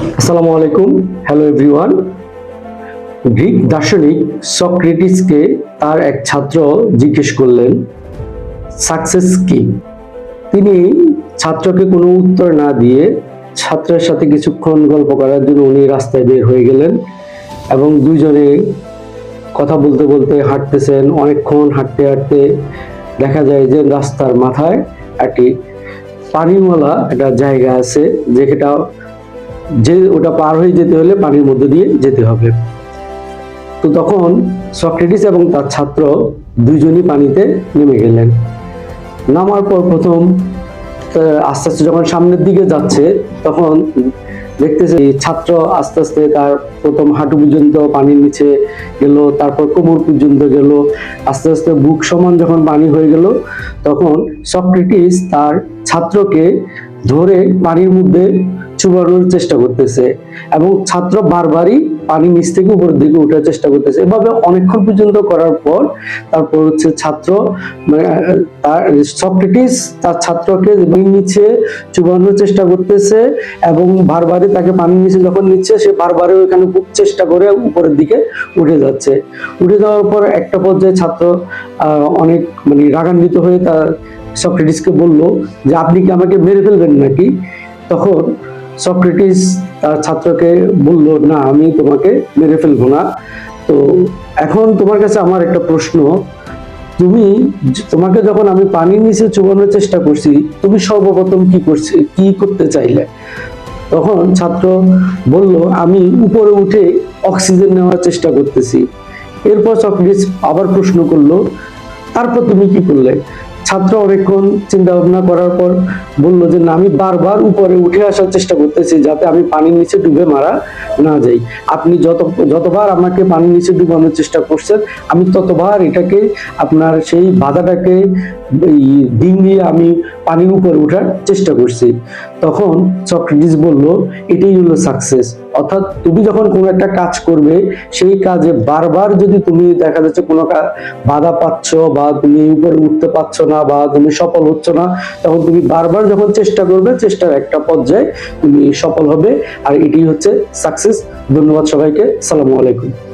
আসসালামু আলাইকুম। Hello everyone Greek দার্শনিক সক্রেটিসকে তার এক ছাত্র জিজ্ঞেস করলেন সাকসেস কি? তিনি ছাত্রকে কোনো উত্তর না দিয়ে ছাত্রের সাথে কিছুক্ষণ গল্প করার জন্য উনি রাস্তায় বের হয়ে গেলেন এবং দুইজনে কথা বলতে বলতে হাঁটতেছেন। অনেকক্ষণ হাঁটতে হাঁটতে দেখা যায় যে রাস্তার মাথায় একটি পানিওয়ালা একটা জায়গা আছে, যেটা যে ওটা পার হয়ে যেতে হলে পানির মধ্যে দিয়ে যেতে হবে। তো তখন সক্রেটিস এবং তার ছাত্র দুইজনই পানিতে নেমে গেলেন। নামার পর প্রথম আস্তে আস্তে যখন সামনের দিকে যাচ্ছে, তখন দেখতেছে ছাত্র আস্তে আস্তে তার প্রথম হাঁটু পর্যন্ত পানির নিচে গেল, তারপর কোমর পর্যন্ত গেল। আস্তে আস্তে বুক সমান যখন পানি হয়ে গেল, তখন সক্রেটিস তার ছাত্রকে ধরে পানির মধ্যে চুবানোর চেষ্টা করতেছে এবং ছাত্র বারবারই পানি নিচ থেকে উপরের দিকে ওঠার চেষ্টা করতেছে। এভাবে অনেকক্ষণ পর্যন্ত করার পর তারপর হচ্ছে ছাত্র মানে, তার সক্রেটিস তার ছাত্রকে নিচে চুবানোর চেষ্টা করতেছে এবং বারবারই তাকে পানির নিচে যখন নিচ্ছে সে বারবারই ওখানে খুব চেষ্টা করে উপরের দিকে উঠে যাচ্ছে। উঠে যাওয়ার পর একটা পর্যায়ে ছাত্র অনেক মানে রাগান্বিত হয়ে তার সক্রেটিসকে বলল যে, আপনি কি আমাকে মেরে ফেলবেন নাকি? তখন সক্রেটিস তার ছাত্রকে বলল, না, আমি তোমাকে মেরে ফেলব না। তো এখন তোমার কাছে আমার একটা প্রশ্ন। তুমি তোমাকে যখন আমি পানির নিচে চুবানোর চেষ্টা করছি, তুমি সর্বপ্রথম কি করছি, কি করতে চাইলে? তখন ছাত্র বলল, আমি উপরে উঠে অক্সিজেন নেওয়ার চেষ্টা করতেছি। এরপর সক্রেটিস আবার প্রশ্ন করল, তারপর তুমি কি করলে? ছাত্র অনেকক্ষণ চিন্তা ভাবনা করার পর বলল যে, না, আমি বারবার উপরে উঠে আসার চেষ্টা করতেছি যাতে আমি পানির নিচে ডুবে মারা না যাই। আপনি যত, যতবার আমাকে পানির নিচে ডুবানোর চেষ্টা করছেন, আমি ততবার এটাকে আপনার সেই বাধাটাকে এই ডিঙ্গিয়ে আমি পানির উপরে ওঠার চেষ্টা করছি। তখন সক্রেটিস বলল, এটাই হলো সাকসেস অর্থাৎ তুমি যখন কোনো একটা কাজ করবে, সেই কাজে বারবার যদি তুমি দেখা যাচ্ছে কোনো বাধা পাচ্ছ বা তুমি উপরে উঠতে পারছ না বা তুমি সফল হচ্ছ না, তখন তুমি বারবার যখন চেষ্টা করবে, চেষ্টার একটা পর্যায়ে তুমি সফল হবে। আর এটি হচ্ছে সাকসেস। ধন্যবাদ সবাইকে। সালামু আলাইকুম।